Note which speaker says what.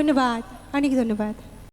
Speaker 1: ধন্যবাদ অনেক ধন্যবাদ।